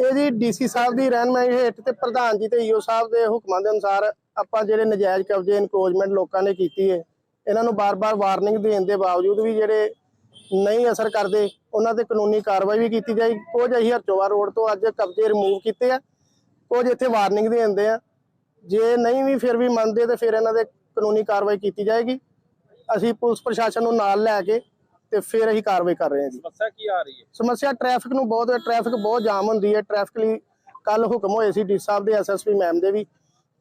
ਜੀ ਡੀਸੀ ਸਾਹਿਬ ਦੀ ਰਹਿਨਮਾਈ ਹੇਠ ਤੇ ਪ੍ਰਧਾਨ ਜੀ ਤੇ ਈਓ ਸਾਹਿਬ ਦੇ ਹੁਕਮਾਂ ਦੇ ਅਨੁਸਾਰ ਆਪਾਂ ਜਿਹੜੇ ਨਜਾਇਜ਼ ਕਬਜ਼ੇ ਇਨਕਰੋਚਮੈਂਟ ਲੋਕਾਂ ਨੇ ਕੀਤੀ ਹੈ ਇਹਨਾਂ ਨੂੰ ਬਾਰ-ਬਾਰ ਵਾਰਨਿੰਗ ਦੇਣ ਦੇ ਬਾਵਜੂਦ ਵੀ ਜਿਹੜੇ ਨਹੀਂ ਅਸਰ ਕਰਦੇ, ਉਹਨਾਂ ਤੇ ਕਾਨੂੰਨੀ ਕਾਰਵਾਈ ਵੀ ਕੀਤੀ ਜਾਏਗੀ ਕੁਝ ਅਸੀਂ ਹਰਚੋਵਾ ਰੋਡ ਤੋਂ ਅੱਜ ਕਬਜ਼ੇ ਰਿਮੂਵ ਕੀਤੇ ਆ, ਕੁਝ ਇੱਥੇ ਵਾਰਨਿੰਗ ਦੇ ਦਿੰਦੇ ਆ। ਜੇ ਨਹੀਂ ਵੀ ਫਿਰ ਵੀ ਮੰਨਦੇ ਤੇ ਫਿਰ ਇਹਨਾਂ ਦੇ ਕਾਨੂੰਨੀ ਕਾਰਵਾਈ ਕੀਤੀ ਜਾਏਗੀ। ਅਸੀਂ ਪੁਲਿਸ ਪ੍ਰਸ਼ਾਸਨ ਨੂੰ ਨਾਲ ਲੈ ਕੇ ਤੇ ਫਿਰ ਅਸੀਂ ਕਾਰਵਾਈ ਕਰ ਰਹੇ ਹਾਂ ਜੀ। ਸਮੱਸਿਆ ਕੀ ਆ ਰਹੀ ਹੈ? ਸਮੱਸਿਆ ਟ੍ਰੈਫਿਕ ਨੂੰ ਬਹੁਤ ਟ੍ਰੈਫਿਕ ਬਹੁਤ ਜਾਮ ਹੁੰਦੀ ਹੈ। ਟ੍ਰੈਫਿਕ ਲਈ ਕੱਲ ਹੁਕਮ ਹੋਏ ਸੀ ਡੀ ਸਾਹਿਬ ਦੇ ਐਸਐਸਪੀ ਮੈਮ ਦੇ ਵੀ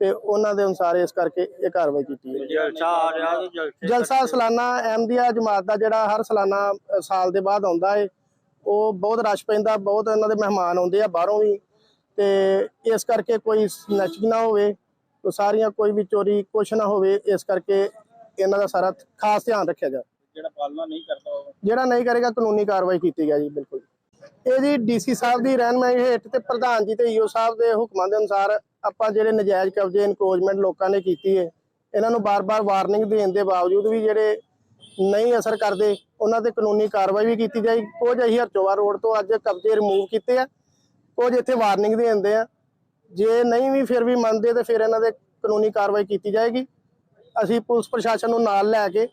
ਤੇ ਉਹਨਾਂ ਦੇ ਅਨੁਸਾਰ ਇਸ ਕਰਕੇ ਇਹ ਕਾਰਵਾਈ ਕੀਤੀ ਹੈ। ਜਲਸਾ ਆ ਰਿਹਾ ਤੇ ਜਲਸੇ ਸਾਲਾਨਾ ਅਹਿਮਦੀਆ ਜਮਾਤ ਦਾ ਜਿਹੜਾ ਹਰ ਸਾਲਾਨਾ ਸਾਲ ਦੇ ਬਾਅਦ ਆਉਂਦਾ ਹੈ। ਉਹ ਬਹੁਤ ਰਸ਼ ਪੈਂਦਾ ਬਹੁਤ ਇਹਨਾਂ ਦੇ ਮਹਿਮਾਨ ਆਉਂਦੇ ਆ ਬਾਹਰੋਂ ਵੀ। ਤੇ ਇਸ ਕਰਕੇ ਕੋਈ ਸਨੈਚਿੰਗ ਨਾ ਹੋਵੇ ਤੇ ਸਾਰੀਆਂ ਕੋਈ ਵੀ ਚੋਰੀ ਕੁਛ ਨਾ ਹੋਵੇ ਇਸ ਕਰਕੇ ਇਹਨਾਂ ਦਾ ਸਾਰਾ ਖਾਸ ਧਿਆਨ ਰੱਖਿਆ ਜਾਏ ਜਿਹੜਾ ਪਾਲਣਾ ਨਹੀਂ ਕਰਦਾ ਜਿਹੜਾ ਨਹੀਂ ਕਰੇਗਾ ਕਾਨੂੰਨੀ ਕਾਰਵਾਈ ਕੀਤੀ ਜਾਏਗੀ, ਬਿਲਕੁਲ। ਇਹ ਜੀ ਡੀਸੀ ਸਾਹਿਬ ਦੀ ਰਹਿਨਮਾਈ ਹੇਠ ਤੇ ਪ੍ਰਧਾਨ ਜੀ ਤੇ ਈਓ ਸਾਹਿਬ ਦੇ ਹੁਕਮਾਂ ਦੇ ਅਨੁਸਾਰ ਆਪਾਂ ਜਿਹੜੇ ਨਜਾਇਜ਼ ਕਬਜ਼ੇ ਇਨਕਰੋਚਮੈਂਟ ਲੋਕਾਂ ਨੇ ਕੀਤੀ ਹੈ ਇਹਨਾਂ ਨੂੰ ਬਾਰ-ਬਾਰ ਵਾਰਨਿੰਗ ਦੇਣ ਦੇ ਬਾਵਜੂਦ ਵੀ ਜਿਹੜੇ ਨਹੀਂ ਅਸਰ ਕਰਦੇ, ਉਹਨਾਂ ਤੇ ਕਾਨੂੰਨੀ ਕਾਰਵਾਈ ਵੀ ਕੀਤੀ ਜਾਏਗੀ। ਕੁਝ ਅਸੀਂ ਹਰਚੋਵਾ ਰੋਡ ਤੋਂ ਅੱਜ ਕਬਜ਼ੇ ਰਿਮੂਵ ਕੀਤੇ ਆ, ਕੁਝ ਇੱਥੇ ਵਾਰਨਿੰਗ ਦੇ ਦਿੰਦੇ ਆ। ਜੇ ਨਹੀਂ ਵੀ ਫਿਰ ਵੀ ਮੰਨਦੇ ਤੇ ਫਿਰ ਇਹਨਾਂ ਦੇ ਕਾਨੂੰਨੀ ਕਾਰਵਾਈ ਕੀਤੀ ਜਾਏਗੀ। ਅਸੀਂ ਪੁਲਿਸ ਪ੍ਰਸ਼ਾਸਨ ਨੂੰ ਨਾਲ ਲੈ ਕੇ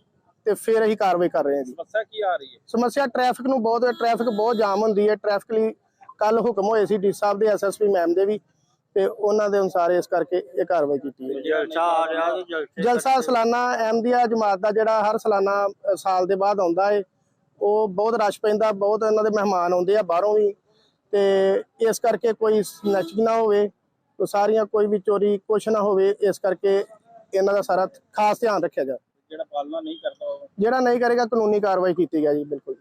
ਤੇ ਫਿਰ ਅਸੀਂ ਕਾਰਵਾਈ ਕਰ ਰਹੇ ਹਾਂ ਜੀ। ਸਮੱਸਿਆ ਕੀ ਆ ਰਹੀ ਹੈ? ਸਮੱਸਿਆ ਟ੍ਰੈਫਿਕ ਨੂੰ ਬਹੁਤ ਟ੍ਰੈਫਿਕ ਬਹੁਤ ਜਾਮ ਹੁੰਦੀ ਹੈ। ਟ੍ਰੈਫਿਕ ਲਈ ਕੱਲ ਹੁਕਮ ਹੋਏ ਸੀ ਡੀ ਸਾਹਿਬ ਦੇ ਐਸਐਸਪੀ ਮੈਮ ਦੇ ਵੀ ਤੇ ਉਹਨਾਂ ਦੇ ਅਨੁਸਾਰ ਇਸ ਕਰਕੇ ਇਹ ਕਾਰਵਾਈ ਕੀਤੀ ਹੈ। ਜਲਸਾ ਆ ਰਿਹਾ ਜਲਸੇ ਜਲਸਾ ਸਾਲਾਨਾ ਅਹਿਮਦੀਆ ਜਮਾਤ ਦਾ ਜਿਹੜਾ ਹਰ ਸਾਲਾਨਾ ਸਾਲ ਦੇ ਬਾਅਦ ਆਉਂਦਾ ਹੈ ਉਹ ਬਹੁਤ ਰਸ਼ ਪੈਂਦਾ ਬਹੁਤ ਇਹਨਾਂ ਦੇ ਮਹਿਮਾਨ ਆਉਂਦੇ ਆ ਬਾਹਰੋਂ ਵੀ ਤੇ ਇਸ ਕਰਕੇ ਕੋਈ ਸਨੈਚਿੰਗ ਨਾ ਹੋਵੇ ਤੇ ਸਾਰੀਆਂ ਕੋਈ ਵੀ ਚੋਰੀ ਕੁਛ ਨਾ ਹੋਵੇ ਇਸ ਕਰਕੇ ਇਹਨਾਂ ਦਾ ਸਾਰਾ ਖਾਸ ਧਿਆਨ ਰੱਖਿਆ ਜਾਏ ਜਿਹੜਾ ਪਾਲਣਾ ਨਹੀਂ ਕਰਦਾ ਉਹ। ਜਿਹੜਾ ਨਹੀਂ ਕਰੇਗਾ, ਕਾਨੂੰਨੀ ਕਾਰਵਾਈ ਕੀਤੀ ਜਾਏਗੀ ਬਿਲਕੁਲ।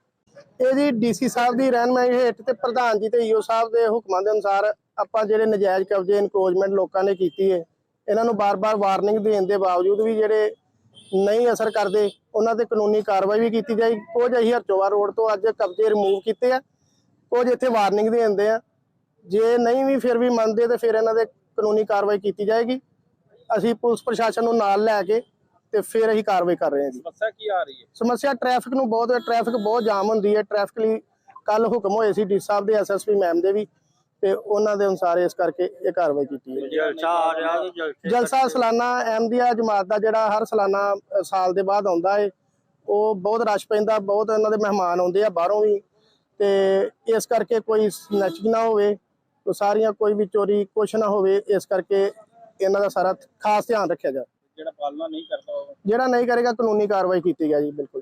ਇਹ ਜੀ ਡੀਸੀ ਸਾਹਿਬ ਦੀ ਰਹਿਨਮਾਈ ਹੇਠ ਤੇ ਪ੍ਰਧਾਨ ਜੀ ਤੇ ਈਓ ਸਾਹਿਬ ਦੇ ਹੁਕਮਾਂ ਦੇ ਅਨੁਸਾਰ ਆਪਾਂ ਜਿਹੜੇ ਨਜਾਇਜ਼ ਕਬਜ਼ੇ ਇਨਕਰੋਚਮੈਂਟ ਲੋਕਾਂ ਨੇ ਕੀਤੀ ਹੈ ਇਹਨਾਂ ਨੂੰ ਬਾਰ-ਬਾਰ ਵਾਰਨਿੰਗ ਦੇਣ ਦੇ ਬਾਵਜੂਦ ਵੀ ਜਿਹੜੇ ਨਹੀਂ ਅਸਰ ਕਰਦੇ, ਉਹਨਾਂ ਤੇ ਕਾਨੂੰਨੀ ਕਾਰਵਾਈ ਵੀ ਕੀਤੀ ਜਾਏਗੀ ਕੁਝ ਅਸੀਂ ਹਰਚੋਵਾ ਰੋਡ ਤੋਂ ਅੱਜ ਕਬਜ਼ੇ ਰਿਮੂਵ ਕੀਤੇ ਆ, ਕੁਝ ਇੱਥੇ ਵਾਰਨਿੰਗ ਦੇ ਦਿੰਦੇ ਆ। ਜੇ ਨਹੀਂ ਵੀ, ਫਿਰ ਵੀ ਮੰਨਦੇ ਤੇ ਫਿਰ ਇਹਨਾਂ ਦੇ ਕਾਨੂੰਨੀ ਕਾਰਵਾਈ ਕੀਤੀ ਜਾਏਗੀ। ਅਸੀਂ ਪੁਲਿਸ ਪ੍ਰਸ਼ਾਸਨ ਨੂੰ ਨਾਲ ਲੈ ਕੇ ਤੇ ਫਿਰ ਅਸੀਂ ਕਾਰਵਾਈ ਕਰ ਰਹੇ ਹਾਂ ਜੀ। ਸਮੱਸਿਆ ਕੀ ਆ ਰਹੀ ਹੈ? ਸਮੱਸਿਆ ਟ੍ਰੈਫਿਕ ਨੂੰ ਬਹੁਤ ਟ੍ਰੈਫਿਕ ਬਹੁਤ ਜਾਮ ਹੁੰਦੀ ਹੈ। ਟ੍ਰੈਫਿਕ ਲਈ ਕੱਲ ਹੁਕਮ ਹੋਏ ਸੀ ਡੀ ਸਾਹਿਬ ਦੇ ਐਸਐਸਪੀ ਮੈਮ ਦੇ ਵੀ ਤੇ ਉਹਨਾਂ ਦੇ ਅਨੁਸਾਰ ਇਸ ਕਰਕੇ ਇਹ ਕਾਰਵਾਈ ਕੀਤੀ ਹੈ। ਜਲਸਾ ਆ ਰਿਹਾ ਤੇ ਜਲਸੇ ਜਲਸਾ ਸਾਲਾਨਾ ਅਹਿਮਦੀਆ ਜਮਾਤ ਦਾ ਜਿਹੜਾ ਹਰ ਸਾਲਾਨਾ ਸਾਲ ਦੇ ਬਾਅਦ ਆਉਂਦਾ ਹੈ ਉਹ ਬਹੁਤ ਰਸ਼ ਪੈਂਦਾ ਬਹੁਤ ਇਹਨਾਂ ਦੇ ਮਹਿਮਾਨ ਆਉਂਦੇ ਆ ਬਾਹਰੋਂ ਵੀ। ਤੇ ਇਸ ਕਰਕੇ ਕੋਈ ਸਨੈਚਿੰਗ ਨਾ ਹੋਵੇ ਤੇ ਸਾਰੀਆਂ ਕੋਈ ਵੀ ਚੋਰੀ ਕੁਛ ਨਾ ਹੋਵੇ ਇਸ ਕਰਕੇ ਇਹਨਾਂ ਦਾ ਸਾਰਾ ਖਾਸ ਧਿਆਨ ਰੱਖਿਆ ਜਾਏ ਜਿਹੜਾ ਪਾਲਣਾ ਨਹੀਂ ਕਰਦਾ ਜਿਹੜਾ ਨਹੀਂ ਕਰੇਗਾ ਕਾਨੂੰਨੀ ਕਾਰਵਾਈ ਕੀਤੀ ਗਿਆ ਜੀ ਬਿਲਕੁਲ।